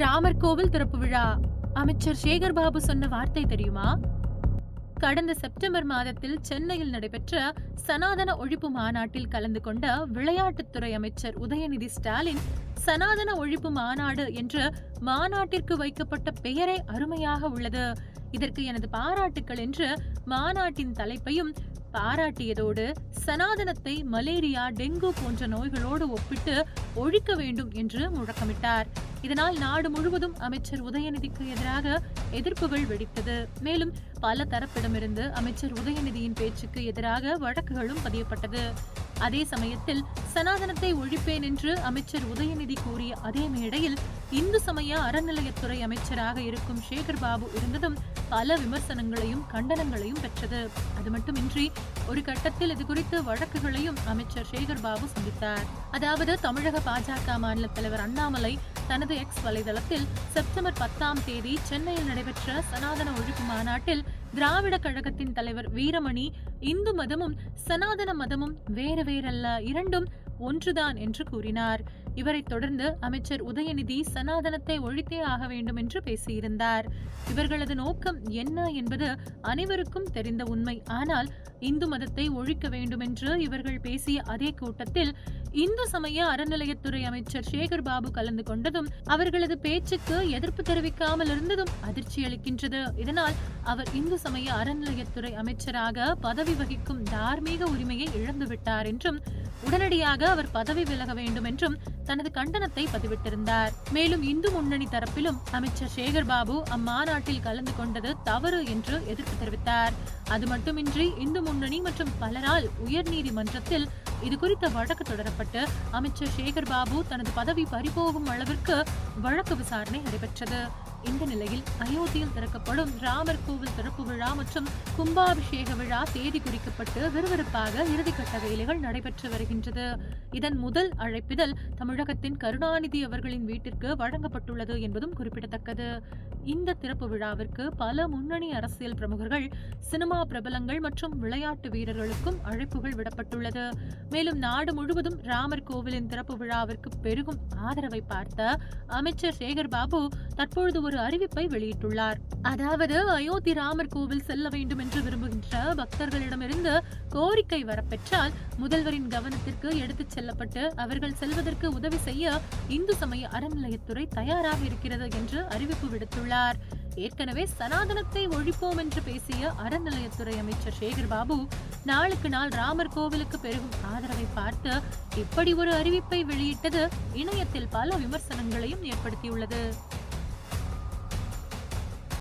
ராமர் கோவில் திறப்பு விழா. அமைச்சர் சேகர் பாபு சொன்ன வார்த்தை தெரியுமா? கடந்த செப்டம்பர் மாதத்தில் சென்னையில் நடைபெற்ற சனாதன ஒழிப்பு மாநாட்டில் கலந்து கொண்ட விளையாட்டுத்துறை அமைச்சர் உதயநிதி ஸ்டாலின் சனாதன ஒழிப்பு மாநாடு என்று மாநாட்டிற்கு வைக்கப்பட்ட பெயரே அருமையாக உள்ளது. இதற்கு எனது பாராட்டுக்கள் என்று மாநாட்டின் தலைப்பையும் பாராட்டியதோடு சனாதனத்தை மலேரியா டெங்கு போன்ற நோய்களோடு ஒப்பிட்டு ஒழிக்க வேண்டும் என்று முழக்கமிட்டார். இதனால் நாடு முழுவதும் அமைச்சர் உதயநிதிக்கு எதிராக எதிர்ப்புகள் வெடித்தது. மேலும் பல தரப்பிடமிருந்து அமைச்சர் உதயநிதியின் பேச்சுக்கு எதிராக வழக்குகளும் பதியப்பட்டது. அதே சமயத்தில் சனாதனத்தை ஒழிப்பேன் என்று அமைச்சர் உதயநிதி கூறிய அதே மேடையில் இந்து சமய அறநிலையத்துறை அமைச்சராக இருக்கும் சேகர் பாபு இருந்ததும் பல விமர்சனங்களையும் கண்டனங்களையும் பெற்றது. அது மட்டுமின்றி ஒரு கட்டத்தில் இது குறித்து வழக்குகளையும் அமைச்சர் சேகர் பாபு சந்தித்தார். அதாவது தமிழக பாஜக மாநில தலைவர் அண்ணாமலை தனது எக்ஸ் வலைதளத்தில் செப்டம்பர் பத்தாம் தேதி சென்னையில் நடைபெற்ற சனாதன ஒழிப்பு மாநாட்டில் திராவிட கழகத்தின் தலைவர் வீரமணி இந்து மதமும் சனாதன மதமும் வேறு வேறல்ல இரண்டும் ஒன்றுதான் என்று கூறினார். இவரைத் தொடர்ந்து அமைச்சர் உதயநிதி சனாதனத்தை ஒழித்தே ஆக வேண்டும் என்று பேசியிருந்தார். இவர்களது நோக்கம் என்ன என்பது அனைவருக்கும் தெரிந்த உண்மை. ஆனால் இந்து மதத்தை ஒழிக்க வேண்டும் என்று இவர்கள் பேசிய அதே கூட்டத்தில் இந்து சமய அறநிலையத்துறை அமைச்சர் சேகர் பாபு கலந்து கொண்டதும் அவர்களது பேச்சுக்கு எதிர்ப்பு தெரிவிக்காமல் இருந்ததும் அதிர்ச்சி அளிக்கின்றது. இதனால் அவர் இந்து சமய அறநிலையத்துறை அமைச்சராக பதவி வகிக்கும் தார்மீக உரிமையை இழந்துவிட்டார் என்றும் உடனடியாக அவர் பதவி விலக வேண்டும் என்றும் தனது கண்டனத்தை பதிவிட்டிருந்தார். மேலும் இந்து முன்னணி தரப்பிலும் அமைச்சர் சேகர் பாபு அம்மாநாட்டில் கலந்து கொண்டது தவறு என்று எதிர்ப்பு தெரிவித்தார். அது மட்டுமின்றி இந்து முன்னணி மற்றும் பலரால் உயர்நீதிமன்றத்தில் இது குறித்த வழக்கு தொடரப்பட்டு அமைச்சர் சேகர் பாபு தனது பதவி பறிபோகும் அளவிற்கு வழக்கு விசாரணை நடைபெற்றது. இந்த நிலையில் அயோத்தியில் திறக்கப்படும் ராமர் கோவில் திறப்பு விழா மற்றும் கும்பாபிஷேக விழா தேதி குறிக்கப்பட்டு விறுவிறுப்பாக இறுதிக்கட்ட வேலைகள் நடைபெற்று வருகின்றது. இதன் முதல் அழைப்பிதழ் தமிழகத்தின் கருணாநிதி அவர்களின் வீட்டிற்கு வழங்கப்பட்டுள்ளது என்பதும் குறிப்பிடத்தக்கது. இந்த திறப்பு விழாவிற்கு பல முன்னணி அரசியல் பிரமுகர்கள் சினிமா பிரபலங்கள் மற்றும் விளையாட்டு வீரர்களுக்கும் அழைப்புகள் விடப்பட்டுள்ளது. மேலும் நாடு முழுவதும் ராமர் கோவிலின் திறப்பு விழாவிற்கு பெருகும் ஆதரவை பார்த்த அமைச்சர் சேகர் பாபு தற்பொழுது ஒரு அறிவிப்பை வெளியிட்டுள்ளார். அதாவது அயோத்தி ராமர் கோவில் செல்ல வேண்டும் என்று விரும்புகின்ற பக்தர்களிடமிருந்து கோரிக்கை வரப்பெற்றால் முதல்வரின் கவனத்திற்கு எடுத்துச் செல்லப்பட்டு அவர்கள் செல்வதற்கு உதவி செய்ய இந்து சமய அறநிலையத்துறை தயாராக இருக்கிறது என்று அறிவிப்பு விடுத்துள்ளார். ஏற்கனவே சனாதனத்தை ஒழிப்போம் என்று பேசிய அறநிலையத்துறை அமைச்சர் சேகர் பாபு நாளுக்கு நாள் ராமர் கோவிலுக்கு பெருகும் ஆதரவை பார்த்து இப்படி ஒரு அறிவிப்பை வெளியிட்டது இணையத்தில் பல விமர்சனங்களையும் ஏற்படுத்தியுள்ளது.